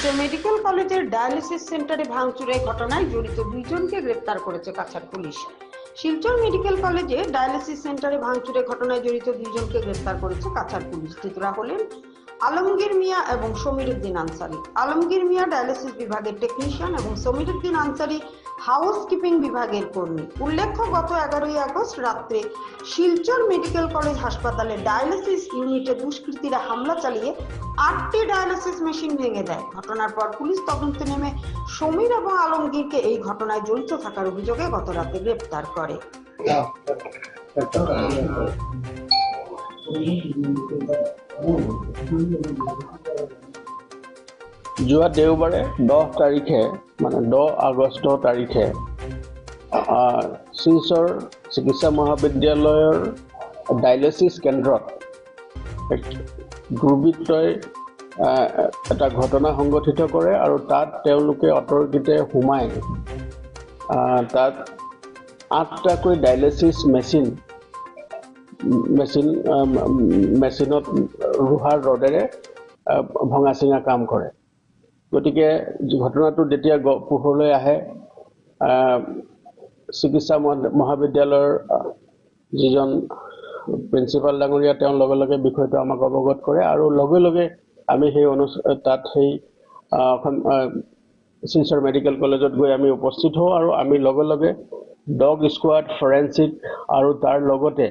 Silchar medical কলেজের dialysis সেন্টারে ভাঙচুরের ঘটনায় জড়িত দুইজনকে গ্রেপ্তার করেছে কাছাড় পুলিশ। শিলচর মেডিকেল কলেজে ডায়ালিসিস সেন্টারে ভাঙচুরের ঘটনায় জড়িত দুইজনকে গ্রেপ্তার করেছে কাছাড় পুলিশ। ধৃতরা হলেন আলমগীর মিয়া এবং সমীর উদ্দিন আনসারি। আলমগীর মিয়া ডায়ালিসিস বিভাগের টেকনিশিয়ান এবং সমীর উদ্দিন আনসারি হাউস কিপিং বিভাগের কর্মী। উল্লেখ্য, গত এগারোই আগস্ট রাত্রে শিলচর মেডিকেল কলেজ হাসপাতালে ডায়ালিসিস ইউনিটে দুষ্কৃতীরা হামলা চালিয়ে আটটি ডায়ালিসিস মেশিন ভেঙে দেয়। ঘটনার পর পুলিশ তদন্তে নেমে সমীর এবং আলমগীরকে এই ঘটনায় জড়িত থাকার অভিযোগে গত রাতে গ্রেপ্তার করে। যোৱা দেওবাৰে দহ তাৰিখে মানে দহ আগষ্ট তাৰিখে শিলচৰ চিকিৎসা মহাবিদ্যালয়ৰ ডায়েলিচিছ কেন্দ্ৰত দুৰ্বৃত্তই এটা ঘটনা সংঘটিত কৰে আৰু তাত তেওঁলোকে অতৰ্কিতে সোমাই তাত আঠটাকৈ ডায়েলিচিছ মেচিন মেচিন মেচিনত লোহাৰ ৰডেৰে আহ, ভঙা চিঙা কাম কৰে। গতিকে ঘটনাটো যেতিয়া পোহৰলৈ আহে চিকিৎসা মহা- মহাবিদ্যালয়ৰ যিজন প্ৰিন্সিপাল ডাঙৰীয়া তেওঁ লগে লগে বিষয়টো আমাক অৱগত কৰে আৰু লগে লগে আমি সেই অনু তাত সেই শিলচৰ মেডিকেল কলেজত গৈ আমি উপস্থিত হওঁ আৰু আমি লগে লগে ডগ স্কোৱাড ফৰেঞ্চিক আৰু তাৰ লগতে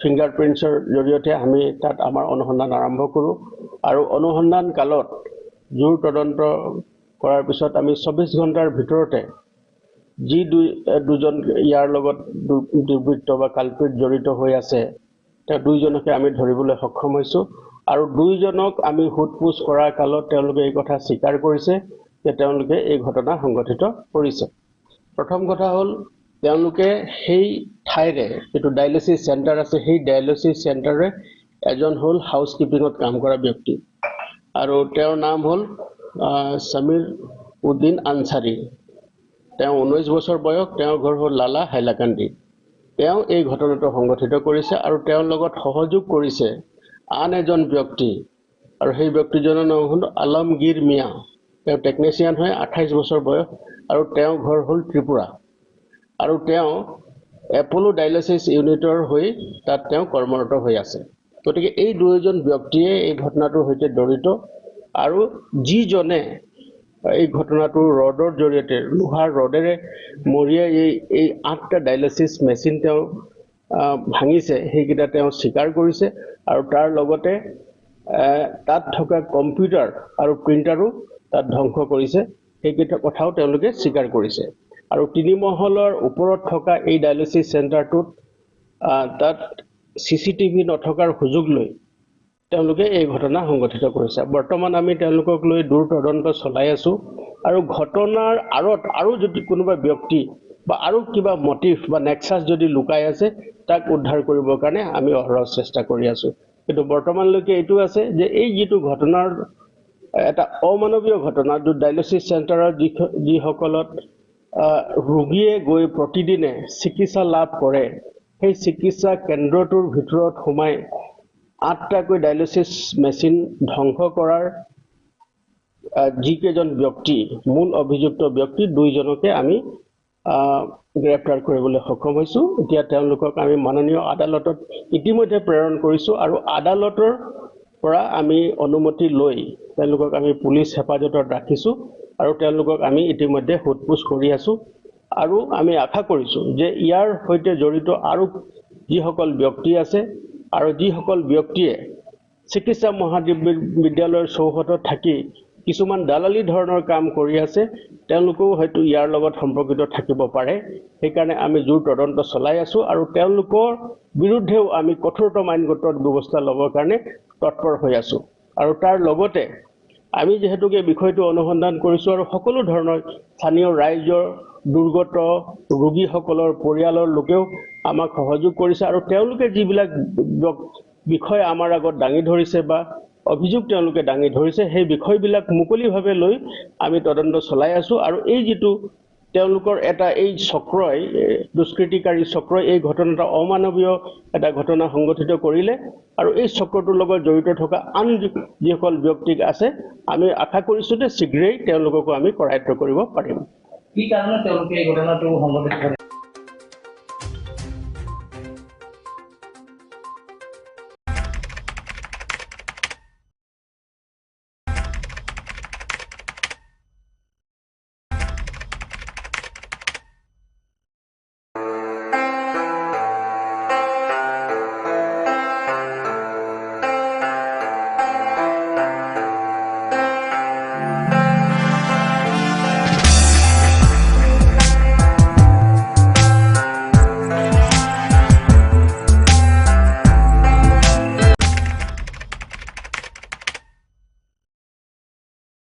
ফিংগাৰ প্ৰিণ্টছৰ জৰিয়তে আমি তাত আমাৰ অনুসন্ধান আৰম্ভ কৰোঁ। আৰু অনুসন্ধান কালত জোৰ তদন্ত কৰাৰ পিছত আমি চৌবিছ ঘণ্টাৰ ভিতৰতে যি দুই দুজন ইয়াৰ লগত দুৰ্বৃত্ত বা কালপিত জড়িত হৈ আছে তেওঁ দুইজনকে আমি ধৰিবলৈ সক্ষম হৈছোঁ। আৰু দুইজনক আমি সোধ পোছ কৰাৰ কালত তেওঁলোকে এই কথা স্বীকাৰ কৰিছে যে তেওঁলোকে এই ঘটনা সংঘটিত কৰিছে। প্ৰথম কথা হ'ল তেওঁলোকে সেই ঠাইৰে যিটো ডায়েলিচিছ চেণ্টাৰ আছে সেই ডায়েলিচিছ চেণ্টাৰে এজন হ'ল হাউচ কিপিঙত কাম কৰা ব্যক্তি। আৰু তেওঁৰ নাম হ'ল সমীৰ উদ্দিন আনচাৰী। তেওঁ ঊনৈছ বছৰ বয়স তেওঁৰ ঘৰ হ'ল লালা হাইলাকান্দি। তেওঁ এই ঘটনাটো সংঘটিত কৰিছে আৰু তেওঁৰ লগত সহযোগ কৰিছে আন এজন ব্যক্তি। আৰু সেই ব্যক্তিজনৰ নাম হ'ল আলমগীৰ মিয়া। তেওঁ টেকনিচিয়ান হয় আঠাইছ বছৰ বয়স আৰু তেওঁৰ ঘৰ হ'ল ত্ৰিপুৰা। আৰু তেওঁ এপলো ডায়েলিচিছ ইউনিটৰ হৈ তাত তেওঁ কৰ্মৰত হৈ আছে। গতিকে এই দুয়োজন ব্যক্তিয়ে এই ঘটনাটোৰ সৈতে জড়িত আৰু যিজনে এই ঘটনাটো ৰডৰ জৰিয়তে লোহাৰ ৰডেৰে মৰিয়াই এই এই আঠটা ডায়েলিচিছ মেচিন তেওঁ ভাঙিছে সেইকেইটা তেওঁ স্বীকাৰ কৰিছে আৰু তাৰ লগতে তাত থকা কম্পিউটাৰ আৰু প্ৰিণ্টাৰো তাত ধ্বংস কৰিছে। সেইকেইটা কথাও তেওঁলোকে স্বীকাৰ কৰিছে। আৰু তিনি মহলৰ ওপৰত থকা এই ডায়েলিচিছ চেণ্টাৰটোত তাত চি চি টিভি নথকাৰ সুযোগ লৈ তেওঁলোকে এই ঘটনা সংঘটিত কৰিছে। বৰ্তমান আমি তেওঁলোকক লৈ দূৰ তদন্ত চলাই আছোঁ আৰু ঘটনাৰ আঁৰত আৰু যদি কোনোবা ব্যক্তি বা আৰু কিবা মটিভ বা নেক্সাছ যদি লুকাই আছে তাক উদ্ধাৰ কৰিবৰ কাৰণে আমি অহৰহ চেষ্টা কৰি আছোঁ। কিন্তু বৰ্তমানলৈকে এইটো আছে যে এই যিটো ঘটনাৰ এটা অমানৱীয় ঘটনা ডায়েলিচিছ চেণ্টাৰৰ যি যিসকলত ৰোগীয়ে গৈ প্ৰতিদিনে চিকিৎসা লাভ কৰে। সেই চিকিৎসা কেন্দ্ৰটোৰ ভিতৰত সোমাই আঠটাকৈ ডায়েলিচিছ মেচিন ধ্বংস কৰাৰ যিকেইজন ব্যক্তি মূল অভিযুক্ত ব্যক্তি দুইজনকে আমি গ্ৰেপ্তাৰ কৰিবলৈ সক্ষম হৈছোঁ। এতিয়া তেওঁলোকক আমি মাননীয় আদালতত ইতিমধ্যে প্ৰেৰণ কৰিছোঁ আৰু আদালতৰ পৰা আমি অনুমতি লৈ তেওঁলোকক আমি পুলিচ হেফাজতত ৰাখিছোঁ। আৰু তেওঁলোকক আমি ইতিমধ্যে সোধ পোছ কৰি আছোঁ। আৰু আমি আশা কৰিছোঁ যে ইয়াৰ সৈতে জড়িত আৰু যিসকল ব্যক্তি আছে আৰু যিসকল ব্যক্তিয়ে চিকিৎসা মহাবিদ্যালয়ৰ চৌহদত থাকি কিছুমান দালালি ধৰণৰ কাম কৰি আছে তেওঁলোকেও হয়তো ইয়াৰ লগত সম্পৰ্কিত থাকিব পাৰে। সেইকাৰণে আমি জোৰ তদন্ত চলাই আছোঁ আৰু তেওঁলোকৰ বিৰুদ্ধেও আমি কঠোৰতম আইনগত ব্যৱস্থা ল'বৰ কাৰণে তৎপৰ হৈ আছোঁ। আৰু তাৰ লগতে আমি যিহেতুকে বিষয়টো অনুসন্ধান কৰিছোঁ আৰু সকলো ধৰণৰ স্থানীয় ৰাইজৰ দুৰ্গত ৰোগীসকলৰ পৰিয়ালৰ লোকেও আমাক সহযোগ কৰিছে আৰু তেওঁলোকে যিবিলাক বিষয় আমাৰ আগত দাঙি ধৰিছে বা অভিযোগ তেওঁলোকে দাঙি ধৰিছে সেই বিষয়বিলাক মুকলিভাৱে লৈ আমি তদন্ত চলাই আছোঁ আৰু এই যিটো তেওঁলোকৰ এটা এই চক্ৰই দুষ্কৃতিকাৰী চক্ৰই এই ঘটনাটা অমানৱীয় এটা ঘটনা সংঘটিত কৰিলে আৰু এই চক্ৰটোৰ লগত জড়িত থকা আন যিসকল ব্যক্তিক আছে আমি আশা কৰিছোঁ যে শীঘ্ৰেই তেওঁলোককো আমি কৰায়ত্ব কৰিব পাৰিম। কি কাৰণে তেওঁলোকে এই ঘটনাটো সংঘটিত